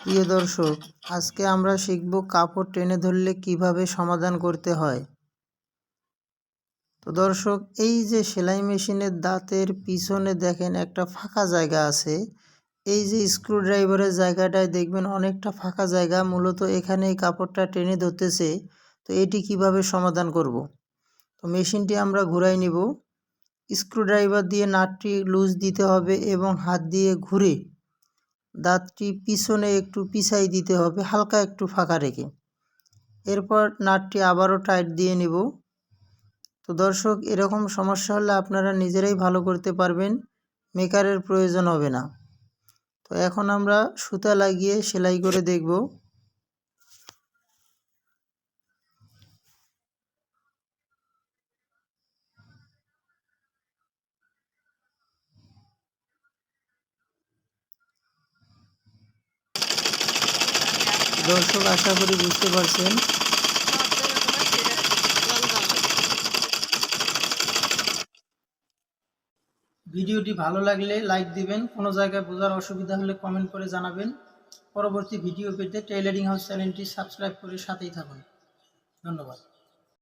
প্রিয় দর্শক, আজকে আমরা শিখব কাপড় টেনে ধরলে কীভাবে সমাধান করতে হয়। তো দর্শক, এই যে সেলাই মেশিনের দাঁতের পিছনে দেখেন একটা ফাঁকা জায়গা আছে। এই যে স্ক্রুড্রাইভারের জায়গাটায় দেখবেন অনেকটা ফাঁকা জায়গা, মূলত এখানে এই কাপড়টা টেনে ধরতেছে। তো এটি কীভাবে সমাধান করব? তো মেশিনটি আমরা ঘুরাই নিব। স্ক্রুড্রাইভার দিয়ে নাটটি লুজ দিতে হবে এবং হাত দিয়ে ঘুরে দাঁতটি পিছনে একটু পিছাই দিতে হবে, হালকা একটু ফাঁকা রেখে। এরপর নাটটি আবারও টাইট দিয়ে নেব। তো দর্শক, এরকম সমস্যা হলে আপনারা নিজেরাই ভালো করতে পারবেন, মেকারের প্রয়োজন হবে না। তো এখন আমরা সুতা লাগিয়ে সেলাই করে দেখব। দর্শক, আশা করি বুঝতে পারছেন। ভিডিওটি ভালো লাগলে লাইক দিবেন, কোনো জায়গায় বোঝার অসুবিধা হলে কমেন্ট করে জানাবেন। পরবর্তী ভিডিও পেতে টেইলারিং হাউস চ্যানেলটি সাবস্ক্রাইব করে সাথেই থাকুন। ধন্যবাদ।